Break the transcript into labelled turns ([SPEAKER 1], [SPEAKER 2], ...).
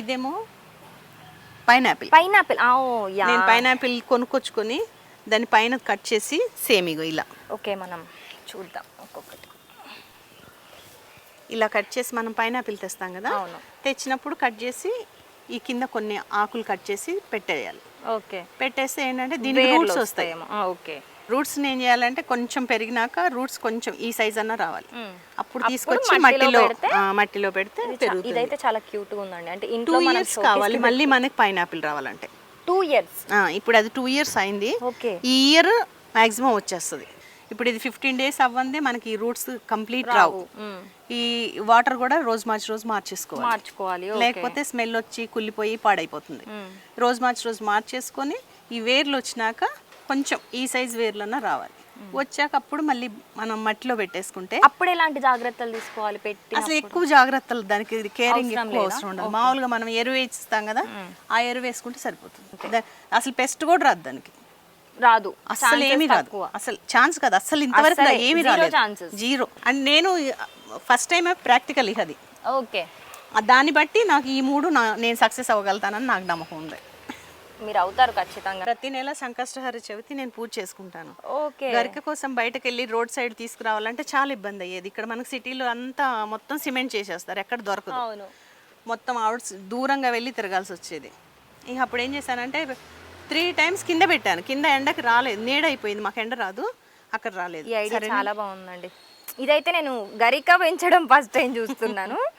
[SPEAKER 1] ఇదేమో pineapple.
[SPEAKER 2] Pineapple.
[SPEAKER 1] నేను pineapple కొనుక్కొచ్చుకొని దాని పైన కట్ చేసి సేమ్ ఇగో ఇలా.
[SPEAKER 2] ఓకే మనం చూద్దాం ఒక్కొక్కటి.
[SPEAKER 1] ఇలా కట్ చేసి మనం పైనాపిల్ తెస్తాం కదా?
[SPEAKER 2] అవును.
[SPEAKER 1] తెచ్చినప్పుడు కట్ చేసి ఈ కింద కొన్ని ఆకులు కట్ చేసి పెట్టేయాలి.
[SPEAKER 2] ఓకే.
[SPEAKER 1] పెట్టేస్తే ఏంటంటే దీనికి రూట్స్ వస్తాయి.
[SPEAKER 2] ఓకే.
[SPEAKER 1] రూట్స్ ఏం చేయాలంటే కొంచెం పెరిగినాక రూట్స్ కొంచెం ఈ సైజ్ అన్న రావాలి. అప్పుడు తీసుకొచ్చి
[SPEAKER 2] మట్టిలో
[SPEAKER 1] మట్టిలో
[SPEAKER 2] పెడితే ఇదైతే చాలా క్యూట్గా ఉందండి. అంటే
[SPEAKER 1] టూ ఇయర్స్ కావాలి మళ్ళీ మనకి పైనాపిల్ రావాలంటే.
[SPEAKER 2] టూ ఇయర్స్
[SPEAKER 1] ఆ, ఇప్పుడు అది టూ ఇయర్స్ అయింది.
[SPEAKER 2] ఓకే.
[SPEAKER 1] ఈ ఇయర్ మాక్సిమం వచ్చేస్తుంది. ఇప్పుడు ఇది ఫిఫ్టీన్ డేస్ అవ్వందే మనకి ఈ రూట్స్ కంప్లీట్ రావు. ఈ వాటర్ కూడా రోజు మార్చి రోజు మార్చేసుకోవాలి.
[SPEAKER 2] మార్చుకోవాలి
[SPEAKER 1] లేకపోతే స్మెల్ వచ్చి కుళ్ళిపోయి పాడైపోతుంది. రోజు మార్చి రోజు మార్చేసుకొని ఈ వేర్లు వచ్చినాక కొంచెం ఈ సైజ్ వేర్లన్నా రావాలి. వచ్చాక అప్పుడు మళ్ళీ మనం మట్టిలో పెట్టేసుకుంటే
[SPEAKER 2] అప్పుడు ఎలాంటి జాగ్రత్తలు తీసుకోవాలి పెట్టి
[SPEAKER 1] అసలు ఎక్కువ జాగ్రత్తలు దానికి కేరింగ్ ఎక్కువ? అవసరం ఉండదు. మామూలుగా మనం ఎరువు వేసిస్తాం కదా ఆ ఎరువు వేసుకుంటే సరిపోతుంది. అసలు పెస్ట్ కూడా రాదు దానికి.
[SPEAKER 2] రాదు.
[SPEAKER 1] అసలు ఏమీ రాదు. అసలు ఛాన్స్ కాదు. అసలు ఇంతవరకు ఏమీ రాలేదు.
[SPEAKER 2] chances.
[SPEAKER 1] జీరో అండ్ నేను ఫస్ట్ టైం ప్రాక్టికల్ అది
[SPEAKER 2] ఓకే.
[SPEAKER 1] దాన్ని బట్టి నాకు ఈ మూడు నేను సక్సెస్ అవ్వగలుగుతానని నాకు నమ్మకం ఉంది.
[SPEAKER 2] మీరు అవుతారు ఖచ్చితంగా.
[SPEAKER 1] ప్రతి నెల సంకష్టహర చవితి నేను పూజ చేసుకుంటాను.
[SPEAKER 2] ఓకే.
[SPEAKER 1] గరిక కోసం బయటకు వెళ్ళి రోడ్ సైడ్ తీసుకురావాలంటే చాలా ఇబ్బంది అయ్యేది. ఇక్కడ మనకు సిటీలో అంతా మొత్తం సిమెంట్ చేసేస్తారు. ఎక్కడ దొరకదు.
[SPEAKER 2] అవును.
[SPEAKER 1] మొత్తం అవుట్స్ దూరంగా వెళ్ళి తిరగాల్సి వచ్చేది. ఇక అప్పుడు ఏం చేశానంటే త్రీ టైమ్స్ కింద పెట్టాను. కింద ఎండకి రాలేదు. నీడ అయిపోయింది. మాకు ఎండ రాదు. అక్కడ రాలేదు.
[SPEAKER 2] ఈ ఐడియా చాలా బాగుందండి. ఇదైతే నేను గరిక పెంచడం ఫస్ట్ టైం చూస్తున్నాను.